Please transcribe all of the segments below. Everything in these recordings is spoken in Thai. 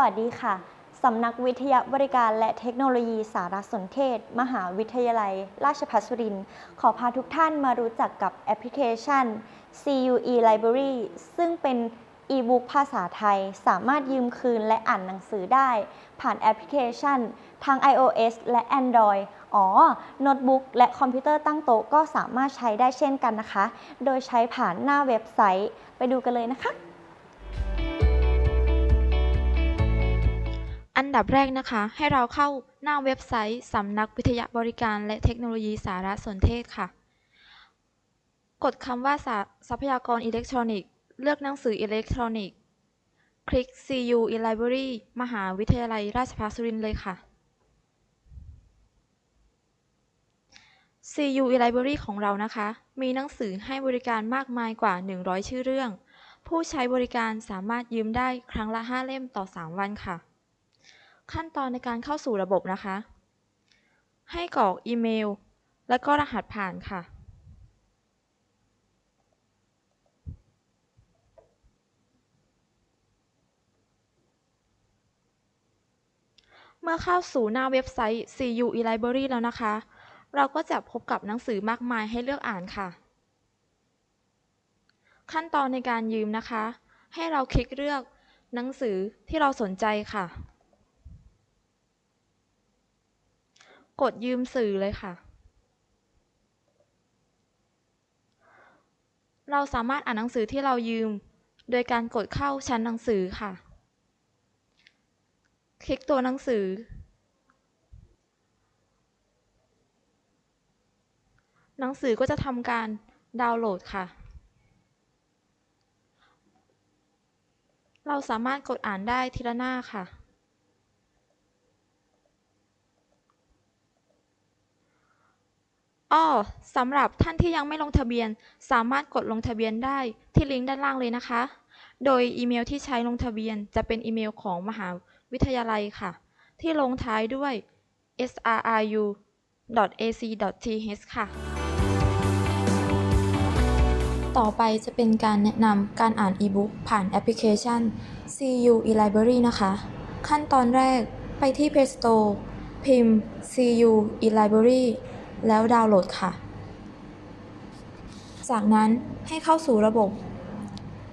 วัสดีค่ะ สำนักวิทยาบริการและเทคโนโลยีสารสนเทศ มหาวิทยาลัย ราชภัฏสุรินทร์ขอพาทุกท่านมารู้จักกับแอปพลิเคชัน CUE Library ซึ่งเป็นอีบุ๊กภาษาไทย สามารถยืมคืนและอ่านหนังสือได้ ผ่านแอปพลิเคชัน ทั้ง iOS และ Android อ๋อ โน้ตบุ๊กและคอมพิวเตอร์ตั้งโต๊ะก็สามารถใช้ได้เช่นกันนะคะ โดยใช้ผ่านหน้าเว็บไซต์ ไปดูกันเลยนะคะ ดับแรกนะคะ ให้เราเข้าหน้าเว็บไซต์สำนักวิทยาบริการและเทคโนโลยีสารสนเทศค่ะ กดคำว่าทรัพยากรอิเล็กทรอนิกส์ เลือกหนังสืออิเล็กทรอนิกส์ คลิก CU e-library มหาวิทยาลัยราชภัฏสุรินทร์เลยค่ะ CU e-library ของเรานะคะ มีหนังสือให้บริการมากมายกว่า 100 ชื่อเรื่อง ผู้ใช้บริการสามารถยืมได้ครั้งละ 5 เล่มต่อ 3 วันค่ะ ขั้นตอนในการเข้าสู่ระบบนะคะ ให้กรอกอีเมล และก็รหัสผ่านค่ะ เมื่อเข้าสู่หน้าเว็บไซต์ CU eLibrary แล้วนะคะ เราก็จะพบกับหนังสือมากมายให้เลือกอ่านค่ะ ขั้นตอนในการยืมนะคะ ให้เราคลิกเลือกหนังสือที่เราสนใจค่ะ กดยืมสื่อเลยค่ะ เราสามารถอ่านหนังสือที่เรายืม โดยการกดเข้าชั้นหนังสือค่ะ คลิกตัวหนังสือ หนังสือก็จะทำการดาวน์โหลดค่ะ เราสามารถกดอ่านได้ทีละหน้าค่ะ อ้อ สำหรับท่านที่ยังไม่ลงทะเบียน สามารถกดลงทะเบียนได้ที่ลิงก์ด้านล่างเลยนะคะ โดยอีเมลที่ใช้ลงทะเบียนจะเป็นอีเมลของมหาวิทยาลัยค่ะ ที่ลงท้ายด้วย srru.ac.th ค่ะ ต่อไปจะเป็นการแนะนำการอ่านอีบุ๊กผ่านแอปพลิเคชัน CU eLibrary นะคะ ขั้นตอนแรกไปที่ Play Store พิมพ์ CU eLibrary แล้วดาวน์โหลดค่ะ จากนั้นให้เข้าสู่ระบบ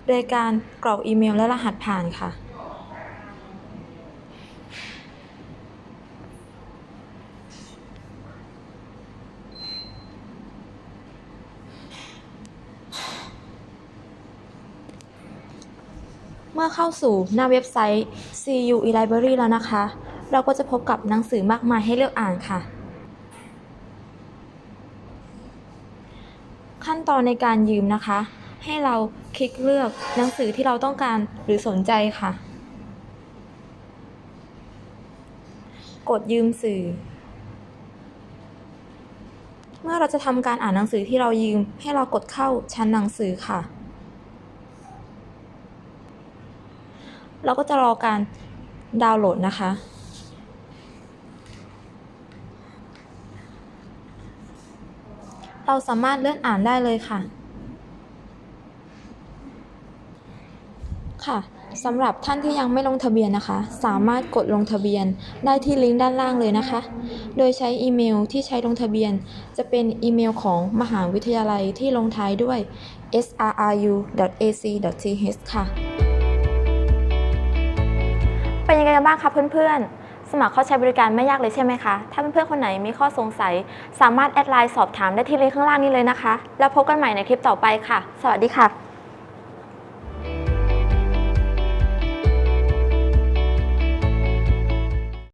โดยการกรอกอีเมลและรหัสผ่านค่ะ เมื่อเข้าสู่หน้าเว็บไซต์ CU eLibrary แล้วนะคะ เราก็จะพบกับหนังสือมากมายให้เลือกอ่านค่ะ ขั้นตอนในการยืมนะคะ ให้เราคลิกเลือกหนังสือที่เราต้องการหรือสนใจค่ะ กดยืมสื่อ เมื่อเราจะทำการอ่านหนังสือที่เรายืม ให้เรากดเข้าชั้นหนังสือค่ะ เราก็จะรอการดาวน์โหลดนะคะ เราสามารถเลื่อนอ่านได้เลยค่ะ ค่ะสำหรับท่านที่ยังไม่ลงทะเบียนนะคะ สามารถกดลงทะเบียนได้ที่ลิงก์ด้านล่างเลยนะคะ โดยใช้อีเมลที่ใช้ลงทะเบียน จะเป็นอีเมลของมหาวิทยาลัยที่ลงท้ายด้วย srru.ac.th ค่ะ เป็นยังไงกันบ้างคะเพื่อนๆ สมัครเข้าใช้บริการไม่ยากเลยใช่ไหมคะ ถ้าเพื่อนๆคนไหนมีข้อสงสัย สามารถแอดไลน์สอบถามได้ที่ลิงก์ข้างล่างนี้เลยนะคะ แล้วพบกันใหม่ในคลิปต่อไปค่ะ สวัสดีค่ะ